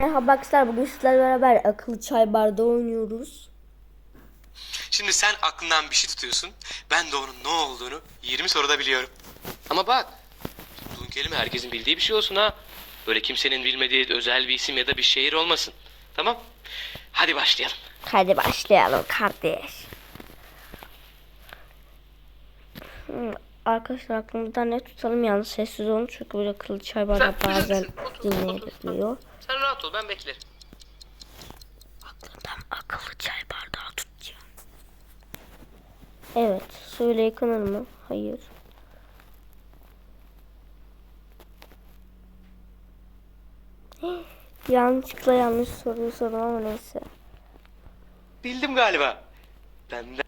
Merhaba arkadaşlar bugün sizlerle beraber akıllı çay bardağı oynuyoruz. Şimdi sen aklından bir şey tutuyorsun. Ben de onun ne olduğunu 20 soruda biliyorum. Ama bak. Tuttuğun kelime herkesin bildiği bir şey olsun ha. Böyle kimsenin bilmediği özel bir isim ya da bir şehir olmasın. Tamam? Hadi başlayalım. Hadi başlayalım kardeş. Arkadaşlar aklımızda ne tutalım yalnız sessiz olun çünkü böyle akıllı çay bilir bazen dinleyebiliyor. Sen rahat ol ben beklerim. Aklımdan akıllı çay bardağı tutacağım. Evet suyla yıkanır mı? Hayır. Yanlışlıkla yanlış soruyu sordum ama neyse. Bildim galiba. Ben de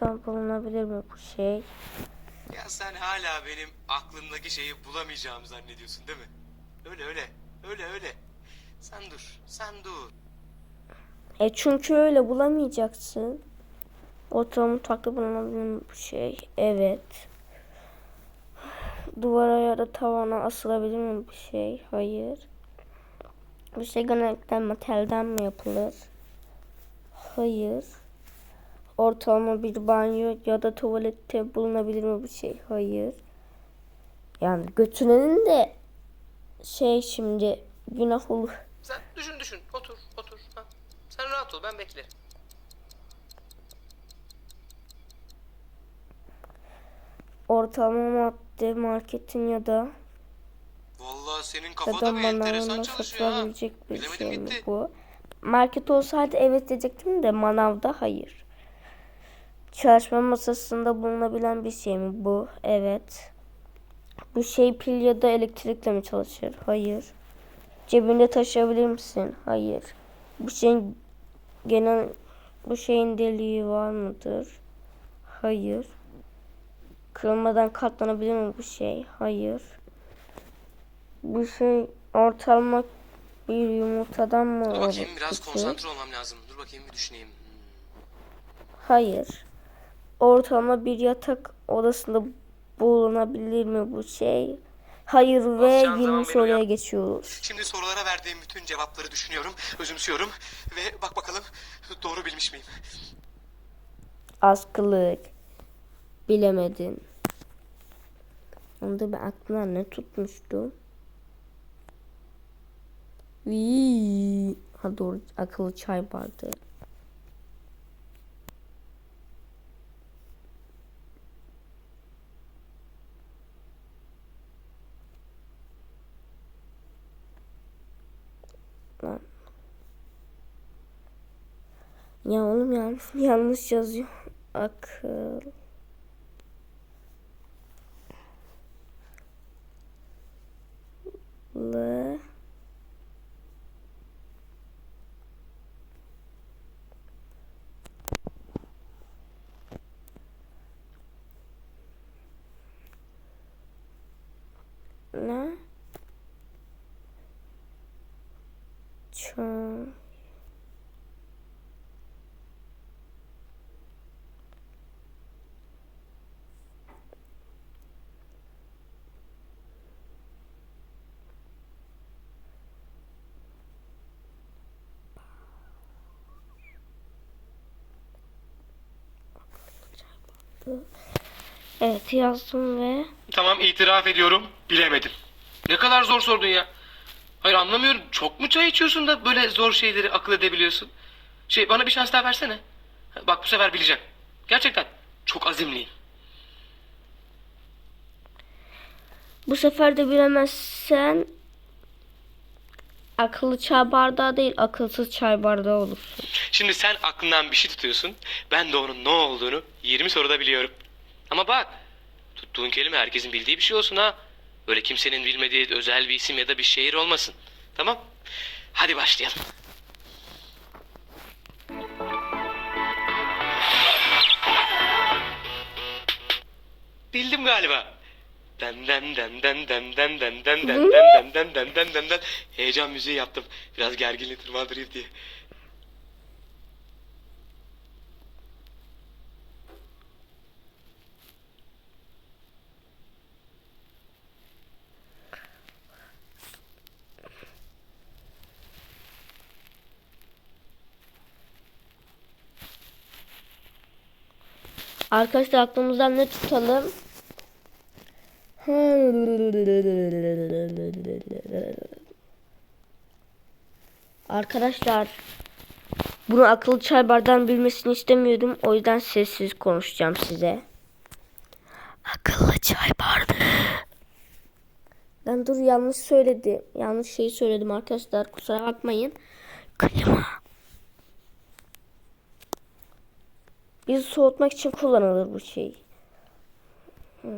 Tam bulunabilir mi bu şey? Ya sen hala benim aklımdaki şeyi bulamayacağımı zannediyorsun değil mi? Öyle öyle. Öyle öyle. Sen dur. Sen dur. E çünkü öyle bulamayacaksın. Ortalama mutfakta bulunabilir mi bu şey? Evet. Duvara ya da tavana asılabilir mi bu şey? Hayır. Bu şey genellikle metalden mi yapılır? Hayır. Ortalama bir banyo ya da tuvalette bulunabilir mi bu şey? Hayır. Yani götürenin de şey şimdi günah olur. Sen düşün düşün. Otur otur. Ha. Sen rahat ol ben beklerim. Ortalama madde marketin ya da Vallahi senin ya kafa da bir enteresan manavında çalışıyor ha. satılabilecek bir Bilemedim şey mi gitti. bu? Market olsaydı evet diyecektim de manavda hayır. Çalışma masasında bulunabilen bir şey mi bu? Evet. Bu şey pil ya da elektrikle mi çalışır? Hayır. Cebinde taşıyabilir misin? Hayır. Bu şeyin genel bu şeyin deliği var mıdır? Hayır. Kırılmadan katlanabilir mi bu şey? Hayır. Bu şey ortalama bir yumurtadan mı Dur bakayım biraz konsantre olmam lazım. Dur bakayım bir düşüneyim. Hmm. Hayır. Ortalama bir yatak odasında bulunabilir mi bu şey? Hayır ve Basacağın 20 zaman beni soruya uyar. geçiyoruz. Şimdi sorulara verdiğim bütün cevapları düşünüyorum, özümsüyorum ve bak bakalım doğru bilmiş miyim? Askılık. Bilemedin. Onda ben aklımdan ne tutmuştum? Vii. Ha doğru akıllı çay bardağı. Lan. Oğlum yanlış, yanlış yazıyor. Akıl. Lı. Ne? Çay. Evet yazdım ve Tamam itiraf ediyorum, bilemedim. Ne kadar zor sordun ya. Hayır anlamıyorum, çok mu çay içiyorsun da böyle zor şeyleri akıl edebiliyorsun? Şey bana bir şans daha versene. Bak bu sefer bileceğim. Gerçekten çok azimliyim. bu sefer de bilemezsen akıllı çay bardağı değil akılsız çay bardağı olursun. Şimdi sen aklından bir şey tutuyorsun. Ben de onun ne olduğunu 20 soruda biliyorum. Ama bak. Tuttuğun kelime herkesin bildiği bir şey olsun ha. Böyle kimsenin bilmediği özel bir isim ya da bir şehir olmasın. Tamam? Hadi başlayalım. Bildim galiba. Den den den den den den den den den den den den den den den den Heyecan müziği yaptım. Biraz gerginliği tırmandırayım diye. Arkadaşlar aklımızdan ne tutalım? Arkadaşlar bunu akıllı çay bardağın bilmesini istemiyorum. O yüzden sessiz konuşacağım size. Akıllı çay bardağı. Ben dur yanlış söyledim. Yanlış şeyi söyledim arkadaşlar. Kusura bakmayın. Klima. Bizi soğutmak için kullanılır bu şey. Hı.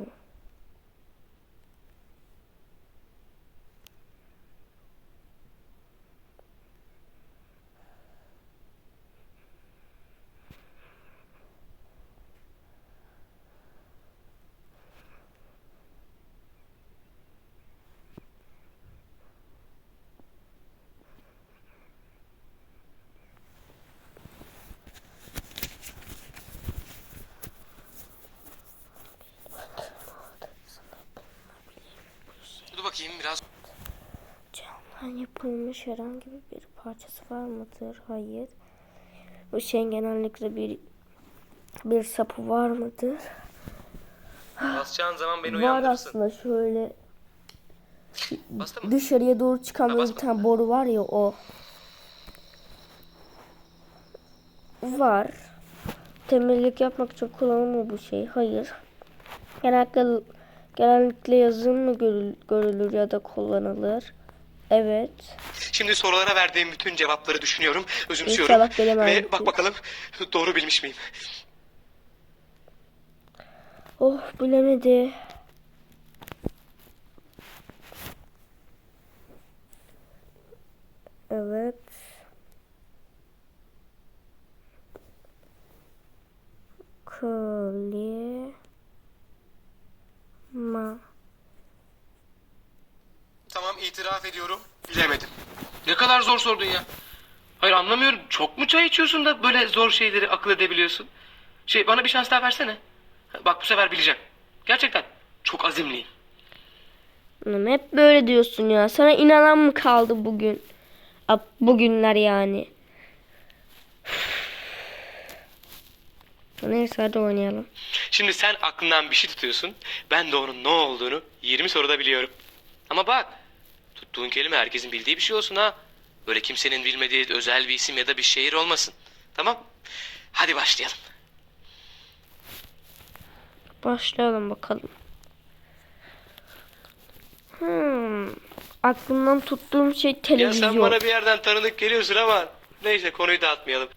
Dur bakayım biraz. Camdan yapılmış herhangi bir parçası var mıdır? Hayır. Bu şeyin genellikle bir bir sapı var mıdır? Basacağın zaman beni Var aslında şöyle Bastı mı? dışarıya doğru çıkan Ha, bir tane boru var ya o. Var. Temizlik yapmak için kullanılmıyor bu şey. Hayır. Genellikle genellikle yazın mı görül- görülür ya da kullanılır? Evet. Şimdi sorulara verdiğim bütün cevapları düşünüyorum, özümsüyorum. İnşallah bilemem. Ve bak bakalım doğru bilmiş miyim? Oh bilemedi. Evet. Klima. Tamam itiraf ediyorum. Bilemedim. Ne kadar zor sordun ya. Hayır anlamıyorum. Çok mu çay içiyorsun da böyle zor şeyleri akıl edebiliyorsun? Şey bana bir şans daha versene. Bak bu sefer bileceğim. Gerçekten. Çok azimliyim. Oğlum hep böyle diyorsun ya. Sana inanan mı kaldı bugün? Bugünler yani. Neyse hadi oynayalım. Şimdi sen aklından bir şey tutuyorsun. Ben de onun ne olduğunu 20 soruda biliyorum. Ama bak. Tuttuğun kelime herkesin bildiği bir şey olsun ha. Böyle kimsenin bilmediği özel bir isim ya da bir şehir olmasın. Tamam? Hadi başlayalım. Başlayalım bakalım. Hmm. Aklımdan tuttuğum şey Ya televizyon. sen bana bir yerden tanıdık geliyorsun ama neyse konuyu dağıtmayalım.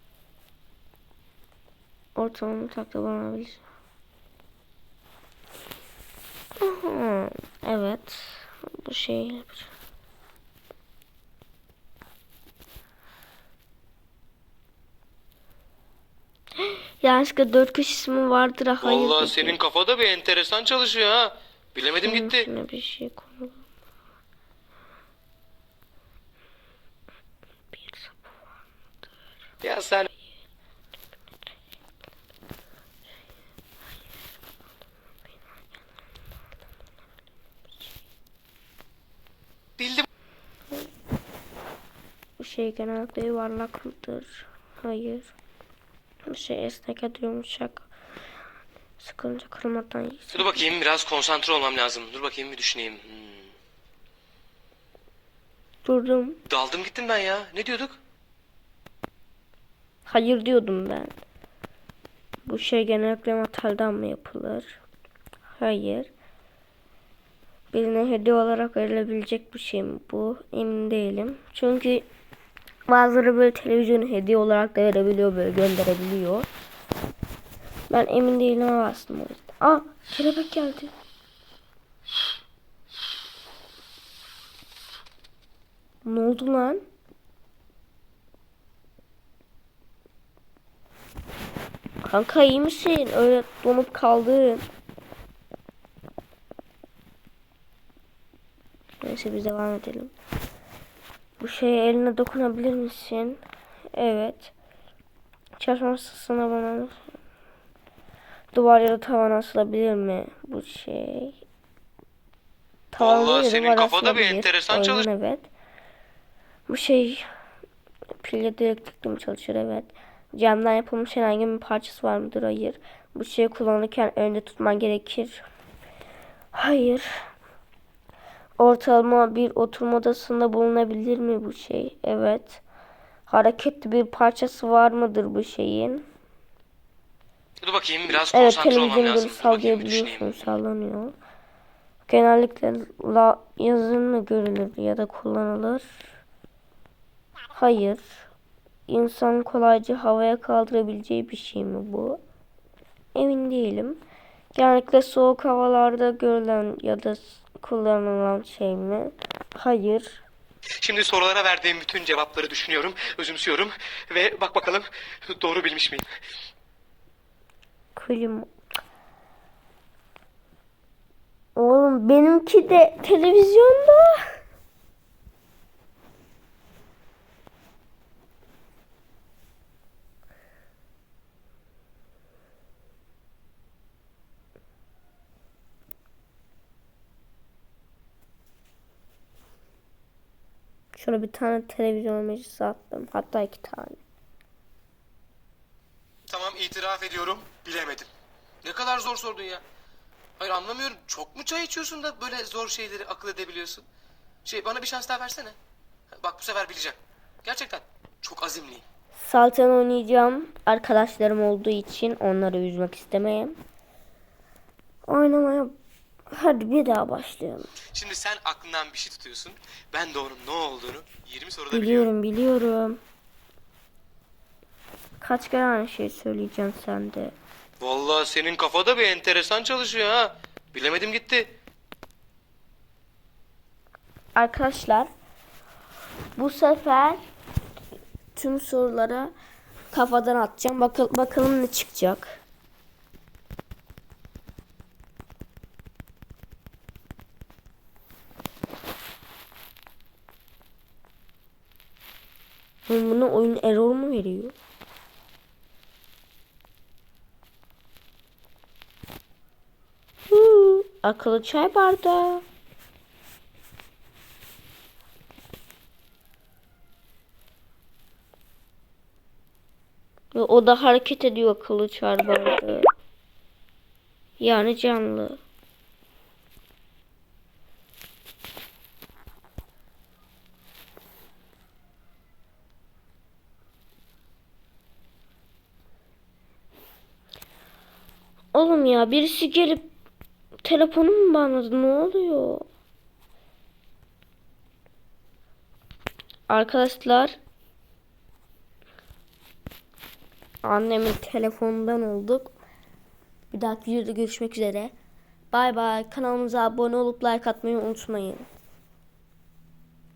Ortalama takla olabilir. Aha, Evet. Bu şey. Yanlışlıkla dört kuş ismi vardır. ha, Hayır Vallahi dedi. senin kafada bir enteresan çalışıyor ha. Bilemedim gitti. üstüne bir şey koyalım. Bir sapı var. Ya sen bildim. Bu şey genellikle yuvarlak mıdır? Hayır. Şey esnek da yumuşak. Sıkılınca kırmadan yiyecek. Dur bakayım biraz konsantre olmam lazım. Dur bakayım bir düşüneyim. Hmm. Durdum. Daldım gittim ben ya. Ne diyorduk? Hayır diyordum ben. Bu şey genellikle metalden mi yapılır? Hayır. Birine hediye olarak verilebilecek bir şey mi bu? Emin değilim. Çünkü bazıları böyle televizyonu hediye olarak da verebiliyor böyle gönderebiliyor. Ben emin değilim ama aslında. Aa kelebek geldi. Ne oldu lan? Kanka iyi misin? Öyle donup kaldın. Neyse biz devam edelim. Bu şeye eline dokunabilir misin? Evet. Çalışma masasına bana duvar ya da tavan asılabilir mi bu şey? Tavan Vallahi senin kafada bir enteresan çalış- Evet. Bu şey pil ya da elektrikli mi çalışır? Evet. Camdan yapılmış herhangi bir parçası var mıdır? Hayır. Bu şeyi kullanırken önde tutman gerekir. Hayır. Ortalama bir oturma odasında bulunabilir mi bu şey? Evet. Hareketli bir parçası var mıdır bu şeyin? Dur bakayım biraz Evet konsantre olmam lazım. düşüneyim. sallayabiliyorsun. Sallanıyor. Genellikle la, yazın mı görülür ya da kullanılır? Hayır. İnsan kolayca havaya kaldırabileceği bir şey mi bu? Emin değilim. Genellikle soğuk havalarda görülen ya da kullanılan şey mi? Hayır. Şimdi sorulara verdiğim bütün cevapları düşünüyorum, özümsüyorum ve bak bakalım doğru bilmiş miyim? Klima. Oğlum benimki de televizyonda. Şöyle bir tane televizyon meclisi attım. Hatta iki tane. Tamam itiraf ediyorum, bilemedim. Ne kadar zor sordun ya. Hayır anlamıyorum. Çok mu çay içiyorsun da böyle zor şeyleri akıl edebiliyorsun? Şey bana bir şans daha versene. Bak bu sefer bileceğim. Gerçekten çok azimliyim. Saltan oynayacağım. Arkadaşlarım olduğu için onları üzmek istemeyeyim. Oynamaya hadi bir daha başlayalım. Şimdi sen aklından bir şey tutuyorsun. Ben de onun ne olduğunu 20 soruda biliyorum. Biliyorum biliyorum. Kaç kere aynı şeyi söyleyeceğim sen de. Vallahi senin kafada bir enteresan çalışıyor ha. Bilemedim gitti. Arkadaşlar bu sefer tüm sorulara kafadan atacağım. Bakın bakalım ne çıkacak. Oğlum Bunu oyun error mu veriyor? Huu, akıllı çay bardağı. Ve o da hareket ediyor akıllı çay bardağı. Yani canlı. Oğlum ya birisi gelip telefonumu banladı. Ne oluyor? Arkadaşlar annemin telefonundan olduk. Bir dahaki videoda görüşmek üzere. Bay bay. Kanalımıza abone olup like atmayı unutmayın.